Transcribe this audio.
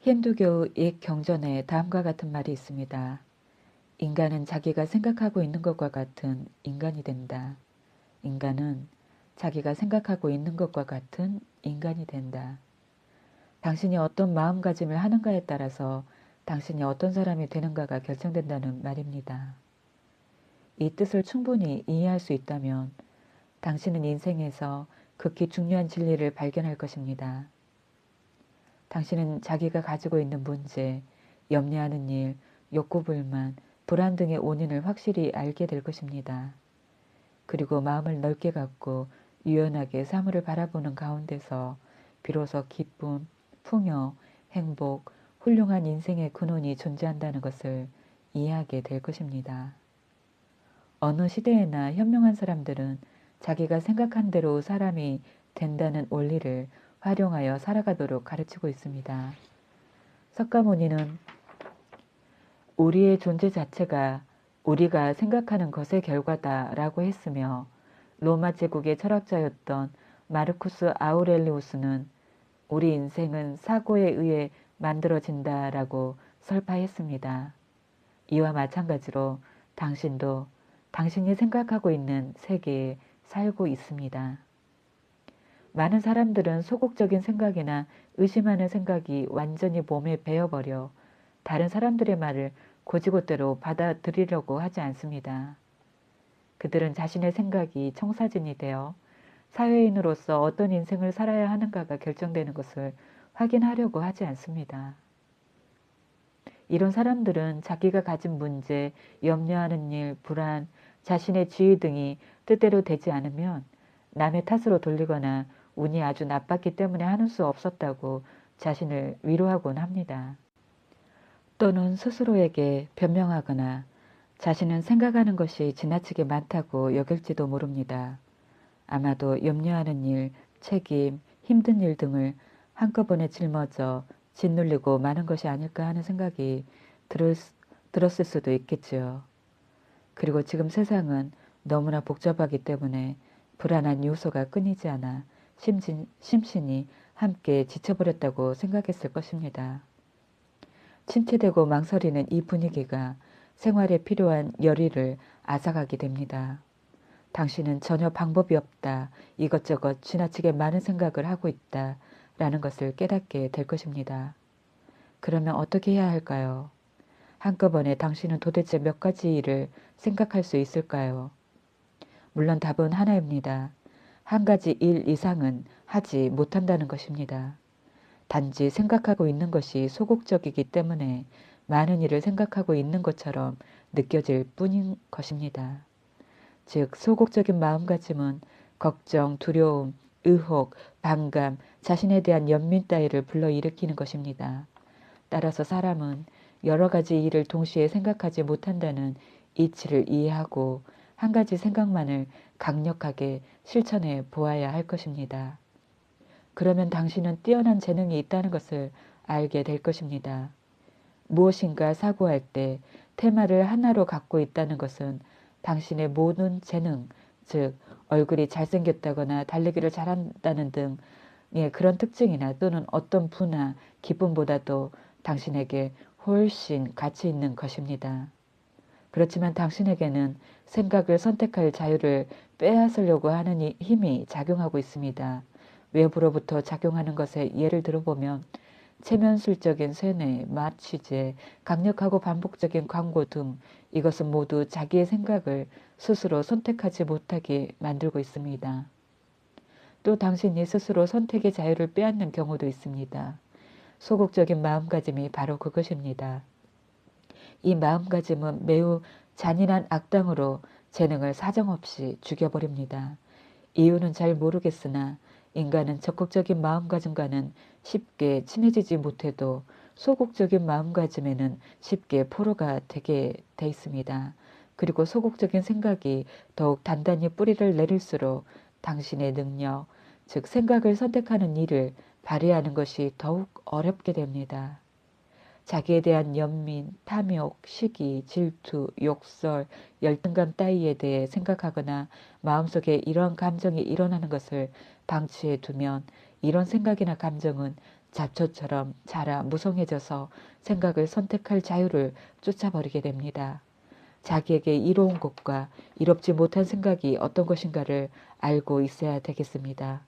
힌두교의 옛 경전에 다음과 같은 말이 있습니다. 인간은 자기가 생각하고 있는 것과 같은 인간이 된다. 인간은 자기가 생각하고 있는 것과 같은 인간이 된다. 당신이 어떤 마음가짐을 하는가에 따라서 당신이 어떤 사람이 되는가가 결정된다는 말입니다. 이 뜻을 충분히 이해할 수 있다면 당신은 인생에서 극히 중요한 진리를 발견할 것입니다. 당신은 자기가 가지고 있는 문제, 염려하는 일, 욕구불만, 불안 등의 원인을 확실히 알게 될 것입니다. 그리고 마음을 넓게 갖고 유연하게 사물을 바라보는 가운데서 비로소 기쁨, 풍요, 행복, 훌륭한 인생의 근원이 존재한다는 것을 이해하게 될 것입니다. 어느 시대에나 현명한 사람들은 자기가 생각한 대로 사람이 된다는 원리를 활용하여 살아가도록 가르치고 있습니다. 석가모니는 우리의 존재 자체가 우리가 생각하는 것의 결과다라고 했으며 로마 제국의 철학자였던 마르쿠스 아우렐리우스는 우리 인생은 사고에 의해 만들어진다라고 설파했습니다. 이와 마찬가지로 당신도 당신이 생각하고 있는 세계에 살고 있습니다. 많은 사람들은 소극적인 생각이나 의심하는 생각이 완전히 몸에 배어버려 다른 사람들의 말을 고지고대로 받아들이려고 하지 않습니다. 그들은 자신의 생각이 청사진이 되어 사회인으로서 어떤 인생을 살아야 하는가가 결정되는 것을 확인하려고 하지 않습니다. 이런 사람들은 자기가 가진 문제, 염려하는 일, 불안, 자신의 지위 등이 뜻대로 되지 않으면 남의 탓으로 돌리거나 운이 아주 나빴기 때문에 하는 수 없었다고 자신을 위로하곤 합니다. 또는 스스로에게 변명하거나 자신은 생각하는 것이 지나치게 많다고 여길지도 모릅니다. 아마도 염려하는 일, 책임, 힘든 일 등을 한꺼번에 짊어져 짓눌리고 많은 것이 아닐까 하는 생각이 들을, 들었을 수도 있겠지요. 그리고 지금 세상은 너무나 복잡하기 때문에 불안한 요소가 끊이지 않아 심신, 심신이 함께 지쳐버렸다고 생각했을 것입니다. 침체되고 망설이는 이 분위기가 생활에 필요한 열의를 앗아가게 됩니다. 당신은 전혀 방법이 없다. 이것저것 지나치게 많은 생각을 하고 있다. 라는 것을 깨닫게 될 것입니다. 그러면 어떻게 해야 할까요? 한꺼번에 당신은 도대체 몇 가지 일을 생각할 수 있을까요? 물론 답은 하나입니다. 한 가지 일 이상은 하지 못한다는 것입니다. 단지 생각하고 있는 것이 소극적이기 때문에 많은 일을 생각하고 있는 것처럼 느껴질 뿐인 것입니다. 즉 소극적인 마음가짐은 걱정, 두려움, 의혹, 반감, 자신에 대한 연민 따위를 불러일으키는 것입니다. 따라서 사람은 여러 가지 일을 동시에 생각하지 못한다는 이치를 이해하고 한 가지 생각만을 강력하게 실천해 보아야 할 것입니다. 그러면 당신은 뛰어난 재능이 있다는 것을 알게 될 것입니다. 무엇인가 사고할 때 테마를 하나로 갖고 있다는 것은 당신의 모든 재능, 즉 얼굴이 잘생겼다거나 달리기를 잘한다는 등의 그런 특징이나 또는 어떤 부나 기쁨보다도 당신에게 훨씬 가치 있는 것입니다. 그렇지만 당신에게는 생각을 선택할 자유를 빼앗으려고 하는 힘이 작용하고 있습니다. 외부로부터 작용하는 것에 예를 들어보면 체면술적인 세뇌, 맛 취재, 강력하고 반복적인 광고 등 이것은 모두 자기의 생각을 스스로 선택하지 못하게 만들고 있습니다. 또 당신이 스스로 선택의 자유를 빼앗는 경우도 있습니다. 소극적인 마음가짐이 바로 그것입니다. 이 마음가짐은 매우 잔인한 악당으로 재능을 사정없이 죽여버립니다. 이유는 잘 모르겠으나 인간은 적극적인 마음가짐과는 쉽게 친해지지 못해도 소극적인 마음가짐에는 쉽게 포로가 되게 돼 있습니다. 그리고 소극적인 생각이 더욱 단단히 뿌리를 내릴수록 당신의 능력, 즉 생각을 선택하는 일을 발휘하는 것이 더욱 어렵게 됩니다. 자기에 대한 연민, 탐욕, 시기, 질투, 욕설, 열등감 따위에 대해 생각하거나 마음속에 이런 감정이 일어나는 것을 방치해 두면 이런 생각이나 감정은 잡초처럼 자라 무성해져서 생각을 선택할 자유를 쫓아버리게 됩니다. 자기에게 이로운 것과 이롭지 못한 생각이 어떤 것인가를 알고 있어야 되겠습니다.